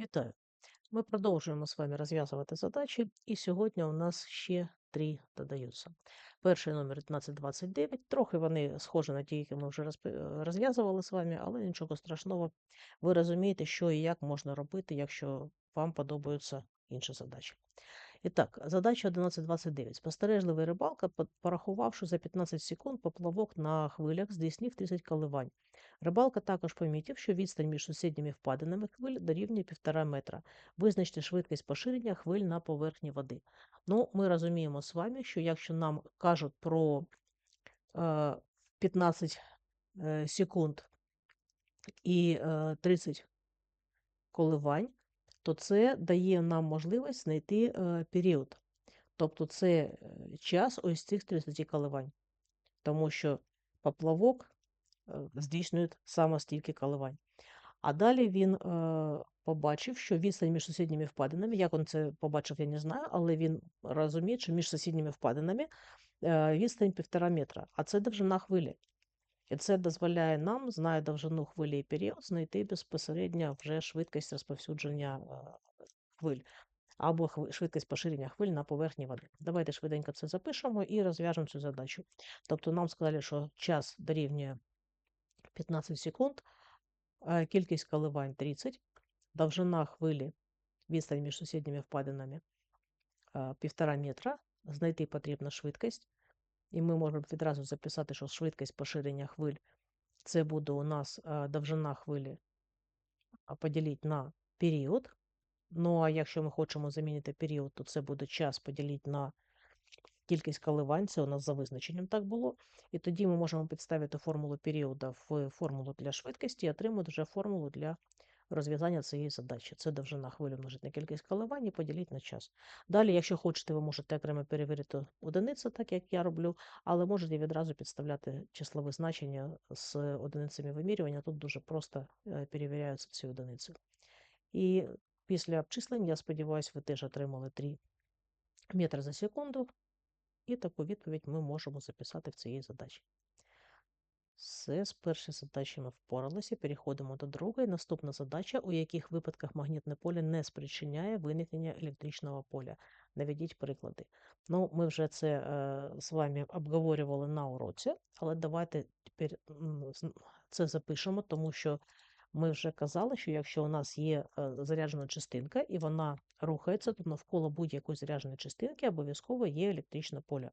Вітаю! Ми продовжуємо з вами розв'язувати задачі, і сьогодні у нас ще три додаються. Перший номер 1529. Трохи вони схожі на ті, які ми вже розв'язували з вами, але нічого страшного. Ви розумієте, що і як можна робити, якщо вам подобаються інші задачі. І так, задача 1129. Спостережливий рибалка, порахувавши за 15 секунд поплавок на хвилях, здійснив 30 коливань. Рибалка також помітив, що відстань між сусідніми впадинами хвиль дорівнює 1,5 метра. Визначте швидкість поширення хвиль на поверхні води. Ну, ми розуміємо з вами, що якщо нам кажуть про е, 15 е, секунд і е, 30 коливань, то це дає нам можливість знайти е, період. Тобто це е, час ось цих 30 коливань. Тому що поплавок е, здійснює саме стільки коливань. А далі він е, побачив, що відстань між сусідніми впадинами, як він це побачив, я не знаю, але він розуміє, що між сусідніми впадинами е, відстань півтора метра, а це довжина хвилі. І це дозволяє нам, знає довжину хвилі і період, знайти безпосередньо вже швидкість розповсюдження е, хвиль або швидкість поширення хвиль на поверхні води. Давайте швиденько це запишемо і розв'яжемо цю задачу. Тобто нам сказали, що час дорівнює 15 секунд, кількість коливань 30, довжина хвилі, відстань між сусідніми впадинами е, півтора метра, знайти потрібна швидкість. І ми можемо відразу записати, що швидкість поширення хвиль це буде у нас довжина хвилі поділити на період. Ну, а якщо ми хочемо замінити період, то це буде час поділити на кількість коливань, це у нас за визначенням так було. І тоді ми можемо підставити формулу періоду в формулу для швидкості і отримати вже формулу для розв'язання цієї задачі. Це довжина хвилі множить на кількість коливань і поділити на час. Далі, якщо хочете, ви можете окремо перевірити одиницю, так як я роблю, але можете відразу підставляти числове значення з одиницями вимірювання. Тут дуже просто е, перевіряються ці одиниці. І після обчислень, я сподіваюся, ви теж отримали 3 метри за секунду. І таку відповідь ми можемо записати в цій задачі. Все, з першої задачі ми впоралися. Переходимо до другої. Наступна задача, у яких випадках магнітне поле не спричиняє виникнення електричного поля. Наведіть приклади. Ну, ми вже це е, з вами обговорювали на уроці, але давайте тепер це запишемо, тому що ми вже казали, що якщо у нас є е, заряджена частинка і вона рухається, то навколо будь-якої зарядженої частинки обов'язково є електричне поле.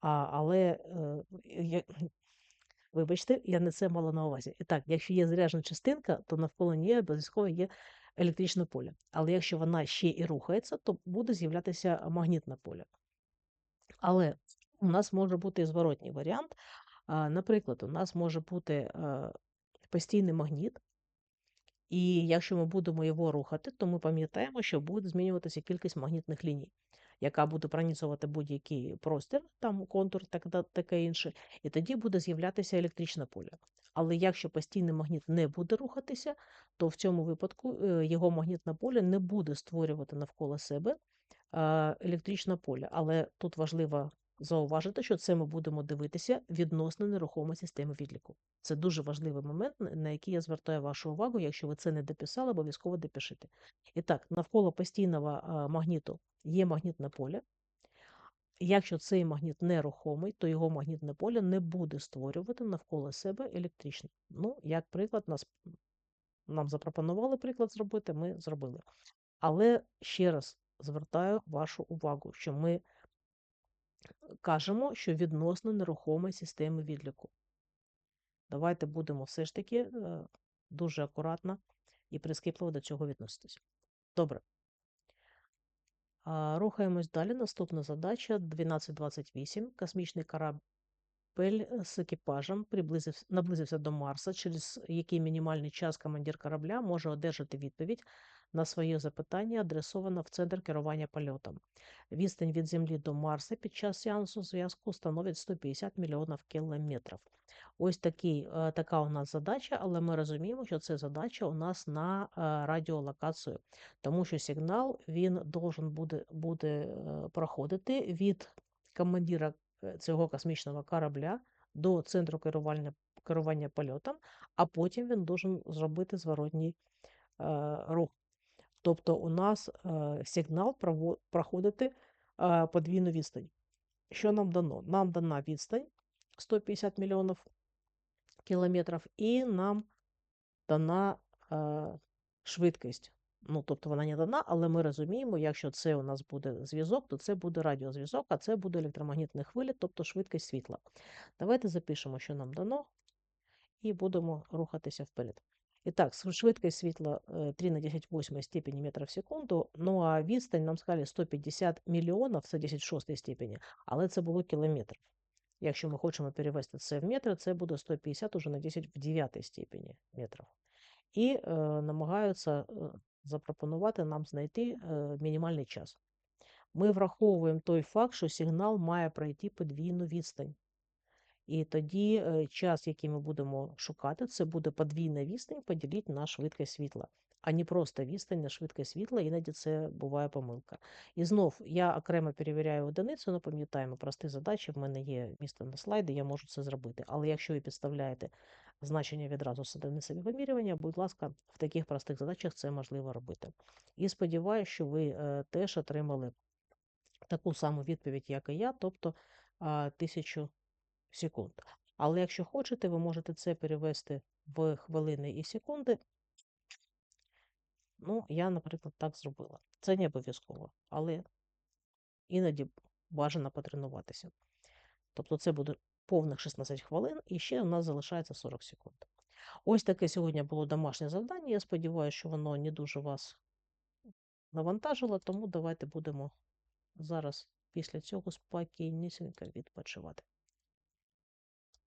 А, але е, я, вибачте, я не це мала на увазі. І так, якщо є заряджена частинка, то навколо неї обов'язково є електричне поле. Але якщо вона ще і рухається, то буде з'являтися магнітне поле. Але у нас може бути і зворотній варіант. Наприклад, у нас може бути е, постійний магніт, і якщо ми будемо його рухати, то ми пам'ятаємо, що буде змінюватися кількість магнітних ліній, яка буде пронізувати будь-який простір, там контур, так, таке інше, і тоді буде з'являтися електричне поле. Але якщо постійний магніт не буде рухатися, то в цьому випадку е, його магнітне поле не буде створювати навколо себе електричне поле. Але тут важливо зауважити, що це ми будемо дивитися відносно нерухомої системи відліку. Це дуже важливий момент, на- який я звертаю вашу увагу. Якщо ви це не дописали, обов'язково допишіть. І так, навколо постійного магніту є магнітне поле. Якщо цей магніт нерухомий, то його магнітне поле не буде створювати навколо себе електричне. Ну, як приклад, нас, нам запропонували приклад зробити, ми зробили. Але ще раз звертаю вашу увагу, що ми кажемо, що відносно нерухомої системи відліку. Давайте будемо все ж таки е, дуже акуратно і прискіпливо до цього відноситися. Добре. Рухаємось далі. Наступна задача 1228. Космічний корабель е, з екіпажем приблизив, наблизився до Марса, через який мінімальний час командир корабля може одержати відповідь на своє запитання, адресоване в центр керування польотом. Відстань від Землі до Марса під час сеансу зв'язку становить 150 мільйонів кілометрів. Ось такий, е, така у нас задача, але ми розуміємо, що це задача у нас на е, радіолокацію, тому що сигнал він должен буде, буде е, проходити від командира цього космічного корабля до центру керування, керування польотом, а потім він должен зробити зворотній рух. Тобто у нас е, сигнал проходити е, подвійну відстань. Що нам дано? Нам дана відстань 150 мільйонів кілометрів, і нам дана е, швидкість. Ну, тобто вона не дана, але ми розуміємо, якщо це у нас буде зв'язок, то це буде радіозв'язок, а це буде електромагнітні хвилі, тобто швидкість світла. Давайте запишемо, що нам дано, і будемо рухатися вперед. І так, швидкість світла е, 3 на 10 8 степені метра в секунду, ну а відстань нам сказали 150 мільйонів, це 10 6 степені, але це було кілометр. Якщо ми хочемо перевести це в метри, це буде 150 уже на 10 в 9 степені метрів. І е, намагаються е, запропонувати нам знайти е, мінімальний час. Ми враховуємо той факт, що сигнал має пройти подвійну відстань. І тоді е, час, який ми будемо шукати, це буде подвійна відстань поділити на швидкість світла, а не просто відстань на швидкість світла, іноді це буває помилка. І знов я окремо перевіряю одиницю, ну пам'ятаємо, прості задачі, в мене є місце на слайди, я можу це зробити. Але якщо ви підставляєте значення відразу з одиницями вимірювання, будь ласка, в таких простих задачах це можливо робити. І сподіваюся, що ви е, теж отримали таку саму відповідь, як і я, тобто тисячу секунд. Але якщо хочете, ви можете це перевести в хвилини і секунди. Ну, я, наприклад, так зробила. Це не обов'язково, але іноді бажано потренуватися. Тобто це буде повних 16 хвилин, і ще у нас залишається 40 секунд. Ось таке сьогодні було домашнє завдання. Я сподіваюся, що воно не дуже вас навантажило, тому давайте будемо зараз після цього спокійнісінько відпочивати.